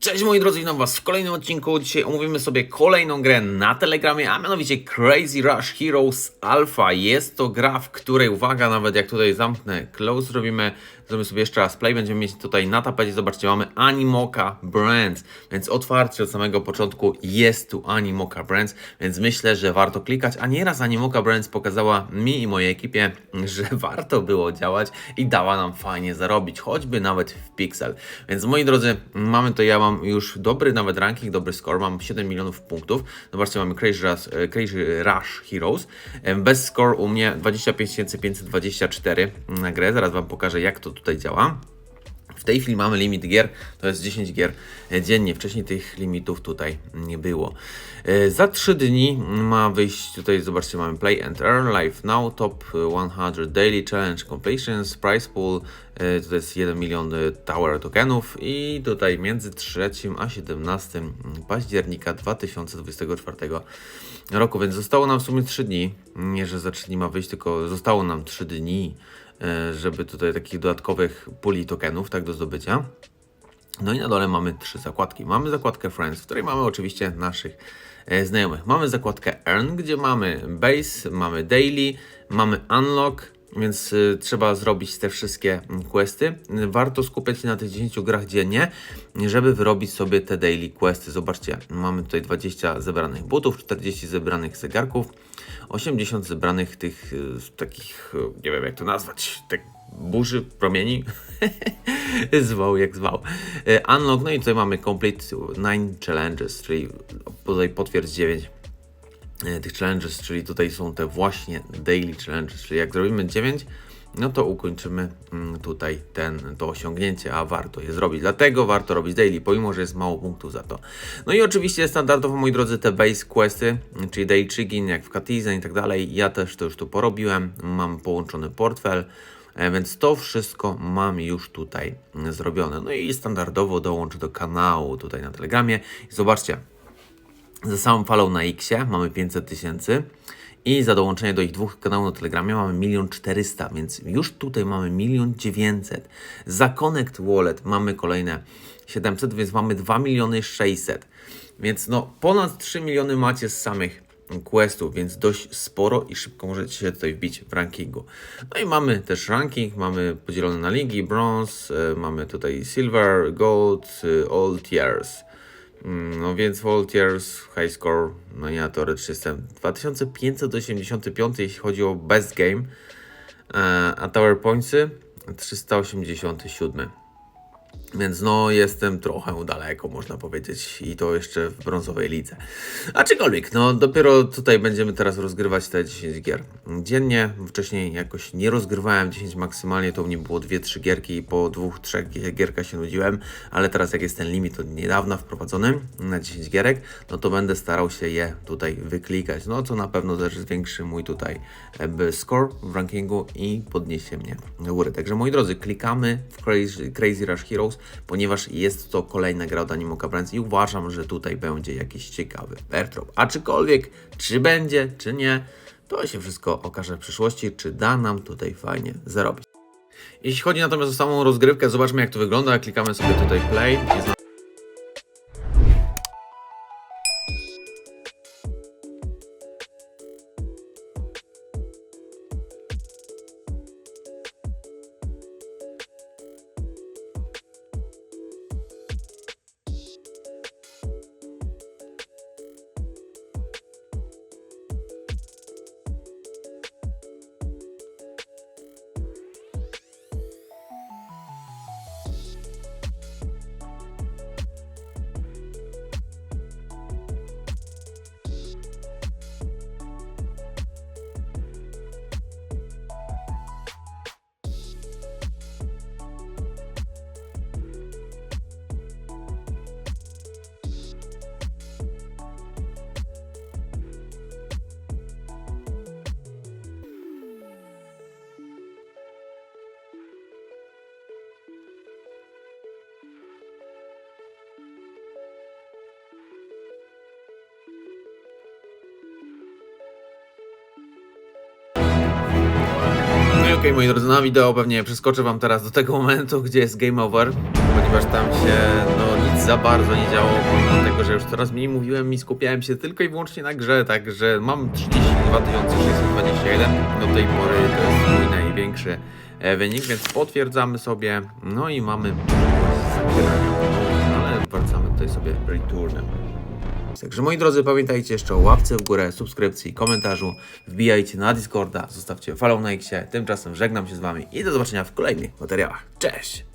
Cześć moi drodzy, witam was w kolejnym odcinku. Dzisiaj omówimy sobie kolejną grę na Telegramie, a mianowicie Crazy Rush Heroes Alpha. Jest to gra, w której, uwaga, nawet jak tutaj zamknę close, zrobimy, zrobimy sobie jeszcze raz play, będziemy mieć tutaj na tapecie, zobaczcie, mamy Animoca Brands, więc otwarcie od samego początku jest tu Animoca Brands, więc myślę, że warto klikać, a nieraz Animoca Brands pokazała mi i mojej ekipie, że warto było działać i dała nam fajnie zarobić, choćby nawet w Pixel. Więc moi drodzy, mamy to, ja mam już dobry nawet ranking, dobry score, mam 7 milionów punktów. Zobaczcie, mamy Crazy Rush, e, Crazy Rush Heroes. E, Bez score u mnie 25 524 na grę, zaraz Wam pokażę jak to tutaj działa. W tej chwili mamy limit gier, to jest 10 gier dziennie. Wcześniej tych limitów tutaj nie było. E, Za 3 dni ma wyjść, tutaj zobaczcie, mamy Play and Earn, Live Now, Top 100 Daily Challenge Completions, Price Pool, e, to jest 1 milion e, Tower Tokenów i tutaj między 3 a 17 października 2024 roku, więc zostało nam w sumie 3 dni. Nie, że za 3 dni ma wyjść, tylko zostało nam 3 dni żeby tutaj takich dodatkowych puli tokenów, tak do zdobycia. No i na dole mamy trzy zakładki. Mamy zakładkę Friends, w której mamy oczywiście naszych e, znajomych. Mamy zakładkę Earn, gdzie mamy Base, mamy Daily, mamy Unlock, więc y, trzeba zrobić te wszystkie mm, questy. Warto skupiać się na tych 10 grach dziennie, żeby wyrobić sobie te daily questy. Zobaczcie, mamy tutaj 20 zebranych butów, 40 zebranych zegarków, 80 zebranych tych y, takich, y, nie wiem jak to nazwać, tak burzy, promieni, zwał jak zwał. Unlock, no i tutaj mamy complete 9 challenges, czyli potwierdź 9 e, tych challenges, czyli tutaj są te właśnie daily challenges, czyli jak zrobimy 9, no to ukończymy mm, tutaj ten, to osiągnięcie, a warto je zrobić. Dlatego warto robić daily, pomimo, że jest mało punktów za to. No i oczywiście standardowo, moi drodzy, te base questy, czyli day chiggin, jak w Katizen i tak dalej, ja też to już tu porobiłem, mam połączony portfel, E, Więc to wszystko mam już tutaj mm, zrobione. No i standardowo dołączę do kanału tutaj na Telegramie. Zobaczcie, za samą falą na Xie mamy 500 tysięcy i za dołączenie do ich dwóch kanałów na Telegramie mamy 1 400 więc już tutaj mamy 1 900 Za Connect Wallet mamy kolejne 700, więc mamy 2 miliony 600. Więc no ponad 3 miliony macie z samych questów, więc dość sporo i szybko możecie się tutaj wbić w rankingu. No i mamy też ranking, mamy podzielone na ligi, bronze, mamy tutaj silver, gold, y, all tiers. Mm, No więc w all tiers, high score, no ja teoretycznie jestem 2585 jeśli chodzi o best game, e, a tower pointsy 387. Więc no, jestem trochę daleko, można powiedzieć, i to jeszcze w brązowej lidze. Aczkolwiek, no, dopiero tutaj będziemy teraz rozgrywać te 10 gier dziennie. Wcześniej jakoś nie rozgrywałem 10 maksymalnie, to mnie było 2-3 gierki i po 2-3 gierkach się nudziłem, ale teraz jak jest ten limit od niedawna wprowadzony na 10 gierek, no to będę starał się je tutaj wyklikać. No, co na pewno też zwiększy mój tutaj score w rankingu i podniesie mnie do góry. Także moi drodzy, klikamy w Crazy, Crazy Rush Heroes, ponieważ jest to kolejna gra od Animoca Brands i uważam, że tutaj będzie jakiś ciekawy airdrop. Aczkolwiek, czy będzie, czy nie, to się wszystko okaże w przyszłości, czy da nam tutaj fajnie zarobić. Jeśli chodzi natomiast o samą rozgrywkę, zobaczmy jak to wygląda. Klikamy sobie tutaj play. Okej, moi drodzy, na wideo pewnie przeskoczę wam teraz do tego momentu, gdzie jest game over, ponieważ tam się no nic za bardzo nie działało, pomimo tego, że już coraz mniej mówiłem i skupiałem się tylko i wyłącznie na grze, także mam 32 621, do tej pory to jest mój największy e, wynik, więc potwierdzamy sobie, no i mamy możliwość zabierania ale wracamy tutaj sobie returnem. Także moi drodzy, pamiętajcie jeszcze o łapce w górę, subskrypcji, komentarzu, wbijajcie na Discorda, zostawcie follow na Xie. Tymczasem żegnam się z Wami i do zobaczenia w kolejnych materiałach. Cześć!